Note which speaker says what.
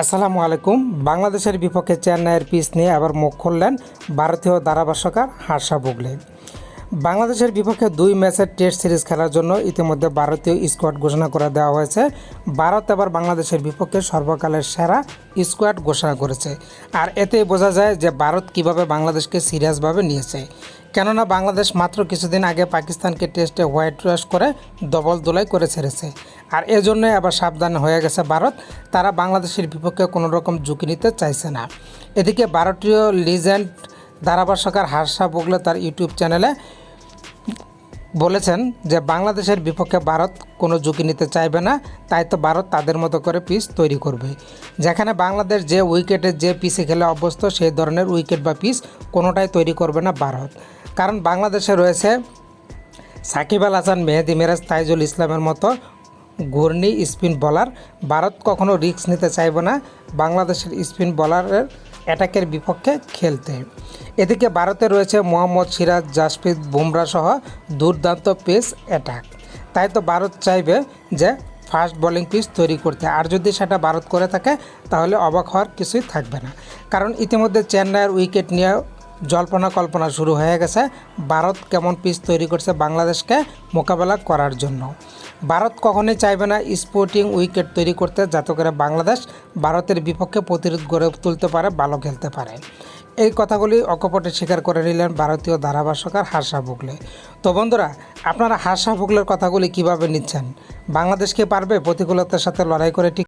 Speaker 1: আসসালামু আলাইকুম। বাংলাদেশের বিপক্ষে চেন্নাইয়ের পিচ নিয়ে আবার মুখ খুললেন ভারতীয় ধারাভাষ্যকার হার্ষা বুগলে। বাংলাদেশের বিপক্ষে দুই ম্যাচের টেস্ট সিরিজ খেলার জন্য ইতিমধ্যে ভারতীয় স্কোয়াড ঘোষণা করে দেওয়া হয়েছে। ভারত এবার বাংলাদেশের বিপক্ষে সর্বকালের সেরা স্কোয়াড ঘোষণা করেছে। আর এতেই বোঝা যায় যে ভারত কীভাবে বাংলাদেশকে সিরিয়াসভাবে নিয়েছে। কেননা বাংলাদেশ মাত্র কিছুদিন আগে পাকিস্তানকে টেস্টে হোয়াইট ওয়াশ করে ডবল দোলাই করে ছেড়েছে। আর এজন্যই আবার সাবধান হয়ে গেছে ভারত। তারা বাংলাদেশের বিপক্ষে কোনো রকম ঝুঁকি নিতে চাইছে না। এদিকে ভারতীয় লিজেন্ড ধারাভাষ্যকার হার্ষা বগলে তার ইউটিউব চ্যানেলে বলেছেন যে, বাংলাদেশের বিপক্ষে ভারত কোনো ঝুঁকি নিতে চাইবে না। তাই তো ভারত তাদের মতো করে পিচ তৈরি করবে। যেখানে বাংলাদেশ যে উইকেটে যে পিচে খেলে অভ্যস্ত, সেই ধরনের উইকেট বা পিচ কোনোটাই তৈরি করবে না ভারত। কারণ বাংলাদেশে রয়েছে সাকিব আল হাসান, মেহেদি মিরাজ, তাইজুল ইসলামের মতো ঘূর্ণি স্পিন বলার। ভারত কখনো রিস্ক নিতে চাইবে না। বাংলাদেশের স্পিন বলারের অ্যাটাকের বিপক্ষে খেলতে। এদিকে ভারতে রয়েছে মোহাম্মদ সিরাজ, জাসপ্রীত বুমরা সহ দুর্দান্ত পেস অ্যাটাক। তাই তো ভারত চাইবে যে ফাস্ট বোলিং পিচ তৈরি করতে। আর যদি সেটা ভারত করে থাকে, তাহলে অবাক হওয়ার কিছুই থাকবে না। কারণ ইতিমধ্যে চেন্নাইয়ের উইকেট নিয়ে জল্পনা কল্পনা শুরু হয়ে গেছে। ভারত কেমন পিচ তৈরি করছে বাংলাদেশকে মোকাবেলা করার জন্য। ভারত কখনোই চাইবে না স্পোর্টিং উইকেট তৈরি করতে, যাতে করে বাংলাদেশ ভারতের বিপক্ষে প্রতিরোধ গড়ে তুলতে পারে, ভালো খেলতে পারে। এই কথাগুলি অকপটে স্বীকার করে নিলেন ভারতীয় ধারাভাষ্যকার হাসা বুগলে তো বন্ধুরা, আপনারা হাসা বুগলের কথাগুলি কীভাবে নিচ্ছেন? বাংলাদেশকে পারবে প্রতিকূলতার সাথে লড়াই করে ঠিক